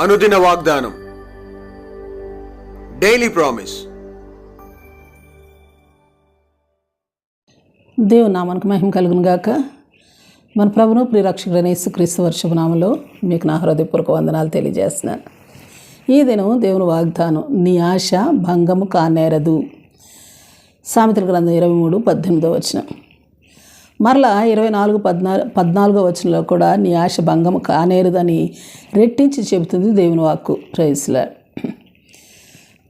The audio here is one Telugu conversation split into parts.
అనుదిన వాగ్దానం. డైలీ ప్రామిస్ దేవుని నామానికి మహిమ కలుగును గాక. మన ప్రభును ప్రియరక్షకుడైన యేసుక్రీస్తు వర్షభనామంలో మీకు నా హృదయపూర్వక వందనాలు తెలియజేస్తున్నాను ఈ దినం దేవుని వాగ్దానం నీ ఆశ భంగము కానేరదు. సామెతల గ్రంథం ఇరవై మూడు పద్దెనిమిదో వచనం. మరలా ఇరవై నాలుగు పద్నాలుగు పద్నాలుగో వచనంలో కూడా నీ ఆశ భంగము కానేరుదని రెట్టించి చెబుతుంది దేవుని వాక్కు. ప్రైస్లా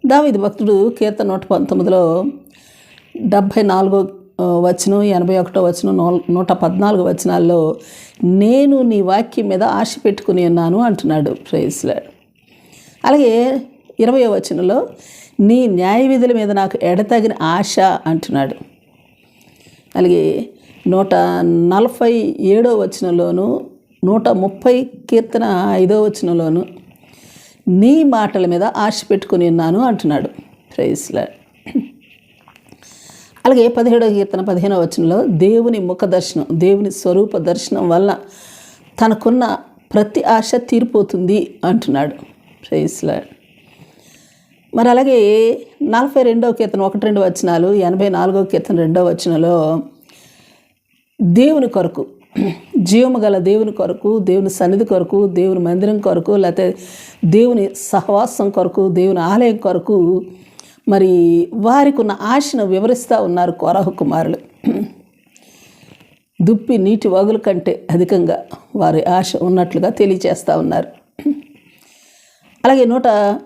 దావిది భక్తుడు కీర్తన నూట పంతొమ్మిదిలో డెబ్భై నాలుగో వచనం ఎనభై ఒకటో వచనం నూ- నూట పద్నాలుగు వచనాల్లో నేను నీ వాక్యం మీద ఆశ పెట్టుకుని ఉన్నాను అంటున్నాడు. ప్రైస్లాడ్ అలాగే ఇరవై వచనంలో నీ న్యాయ విధుల మీద నాకు ఎడతగిన ఆశ అంటున్నాడు. అలాగే నూట నలభై ఏడో వచనంలోను నూట ముప్పై కీర్తన ఐదో వచనంలోను నీ మాటల మీద ఆశ పెట్టుకుని ఉన్నాను అంటున్నాడు. ప్రైస్లా అలాగే పదిహేడో కీర్తన పదిహేనవ వచనంలో దేవుని ముఖ దర్శనం దేవుని స్వరూప దర్శనం వల్ల తనకున్న ప్రతి ఆశ తీరిపోతుంది అంటున్నాడు. ప్రైస్లా మరి అలాగే నలభై రెండో కీర్తన ఒకటి రెండు వచనాలు ఎనభై నాలుగో కీర్తన రెండో వచనంలో దేవుని కొరకు జీవము గల దేవుని కొరకు దేవుని సన్నిధి కొరకు దేవుని మందిరం కొరకు లేకపోతే దేవుని సహవాసం కొరకు దేవుని ఆలయం కొరకు మరి వారికి ఉన్న ఆశను వివరిస్తూ ఉన్నారు కోరహ కుమారులు. దుప్పి నీటి వగుల కంటే అధికంగా వారి ఆశ ఉన్నట్లుగా తెలియచేస్తూ ఉన్నారు. అలాగే నూట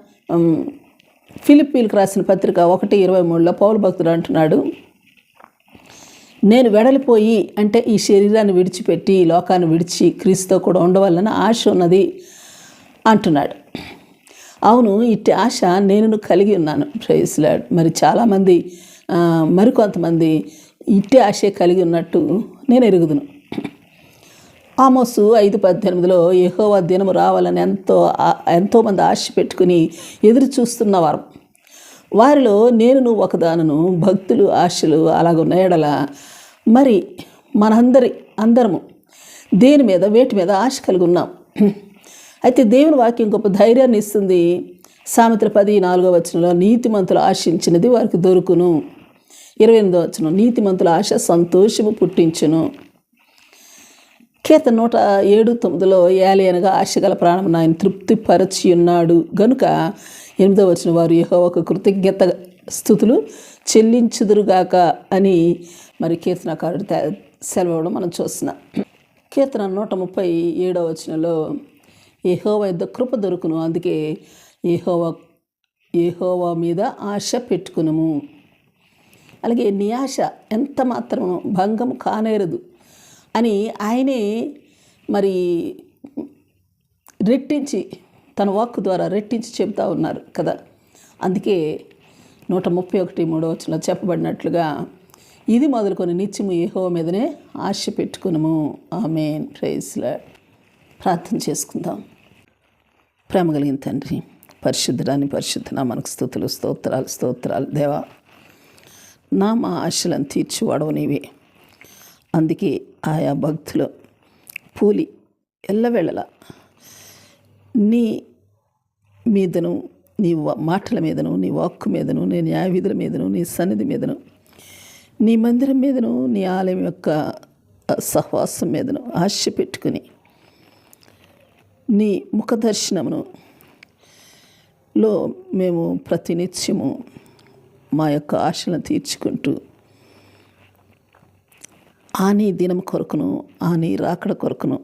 ఫిలిప్పీలకు రాసిన పత్రిక ఒకటి ఇరవై మూడులో పౌరు భక్తుడు అంటున్నాడు నేను వెడలిపోయి అంటే ఈ శరీరాన్ని విడిచిపెట్టి ఈ లోకాన్ని విడిచి క్రీస్తుతో కూడా ఉండవలన ఆశ ఉన్నది అంటున్నాడు. అవును ఇట్టి ఆశ నేను కలిగి ఉన్నాను. ప్రైస్లాడ్ మరి చాలామంది మరికొంతమంది ఇట్టి ఆశే కలిగి ఉన్నట్టు నేను ఎరుగుదును. ఆమోసు ఐదు పద్దెనిమిదిలో యెహోవా దినము రావాలని ఎంతో ఆ- ఎంతోమంది ఆశ పెట్టుకుని ఎదురు చూస్తున్నవారు వారిలో నేను ఒకదానను భక్తులు ఆశలు అలాగున్న ఎడల మరి మనందరి అందరము దేని మీద వేటి మీద ఆశ కలిగి ఉన్నాం? అయితే దేవుని వాక్యం గొప్ప ధైర్యాన్ని ఇస్తుంది. సామెతల పది నాలుగో వచనంలో నీతిమంతులు ఆశించినది వారికి దొరుకును. ఇరవై ఎనిమిదో వచనం నీతిమంతుల ఆశ సంతోషము పుట్టించును. కేత నూట ఏడు తొమ్మిదిలో ఏలి అనగా ఆశగల ప్రాణం ఆయన తృప్తిపరచి ఉన్నాడు గనుక ఎనిమిదో వచ్చిన వారు యెహోవాకు కృతజ్ఞత స్థుతులు చెల్లించుదురుగాక అని మరి కీర్తనకారుడు సెలవడం మనం చూస్తున్నాం. కీర్తన నూట ముప్పై ఏడో వచనంలో ఏహోవా యుద్ధ కృప దొరుకును అందుకే ఏహోవా ఏహోవా మీద ఆశ పెట్టుకునము. అలాగే నియాశ ఎంత మాత్రం భంగం కానేరదు అని ఆయనే మరి రెట్టించి తన వాక్కు ద్వారా రెట్టించి చెబుతా ఉన్నారు కదా. అందుకే నూట ముప్పై ఒకటి మూడో వచ్చిన చెప్పబడినట్లుగా ఇది మొదలుకొని నిత్యము ఏహో మీదనే ఆశ పెట్టుకునము. ఆ మెయిన్ ప్రైజ్లో ప్రార్థన చేసుకుందాం. ప్రేమ కలిగిన తండ్రి పరిశుద్ధరాని పరిశుద్ధన మనకు స్థుతులు స్తోత్రాలు స్తోత్రాలు. దేవా నా మా ఆశలను తీర్చివాడవు నీవే. అందుకే ఆయా భక్తులు పూలి ఎల్లవేళలా నీ మీదను నీ మాటల మీదను నీ వాక్కు మీదను నీ న్యాయ విధుల మీదను నీ సన్నిధి మీదను నీ మందిరం మీదను నీ ఆలయం యొక్క సహవాసం మీదను ఆశ పెట్టుకుని నీ ముఖ దర్శనమును లో మేము ప్రతినిత్యము మా యొక్క ఆశలను తీర్చుకుంటూ ఆ నీ దినం కొరకును ఆ నీ రాకడ కొరకును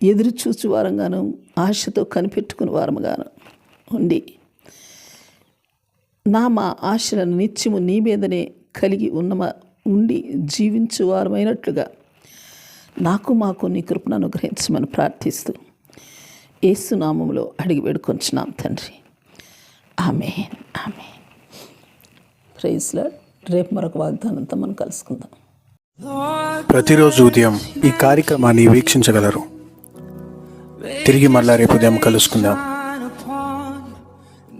ఎదురు చూచు వారంగాను ఆశతో కనిపెట్టుకుని వారముగాను ఉండి నా మా ఆశలను నిత్యము నీ మీదనే కలిగి ఉన్న ఉండి జీవించు వారమైనట్లుగా నాకు మాకు నీ కృపను అనుగ్రహించమని ప్రార్థిస్తూ ఏసునామంలో అడిగి వేడుకొంచున్నాం తండ్రి. ఆమె ఆమె ప్రైజ్లో రేపు మరొక వాగ్దానంతో మనం కలుసుకుందాం. ప్రతిరోజు ఉదయం ఈ కార్యక్రమాన్ని వీక్షించగలరు. తిరిగి మళ్ళా రేపు ఉదయం కలుసుకుందాం.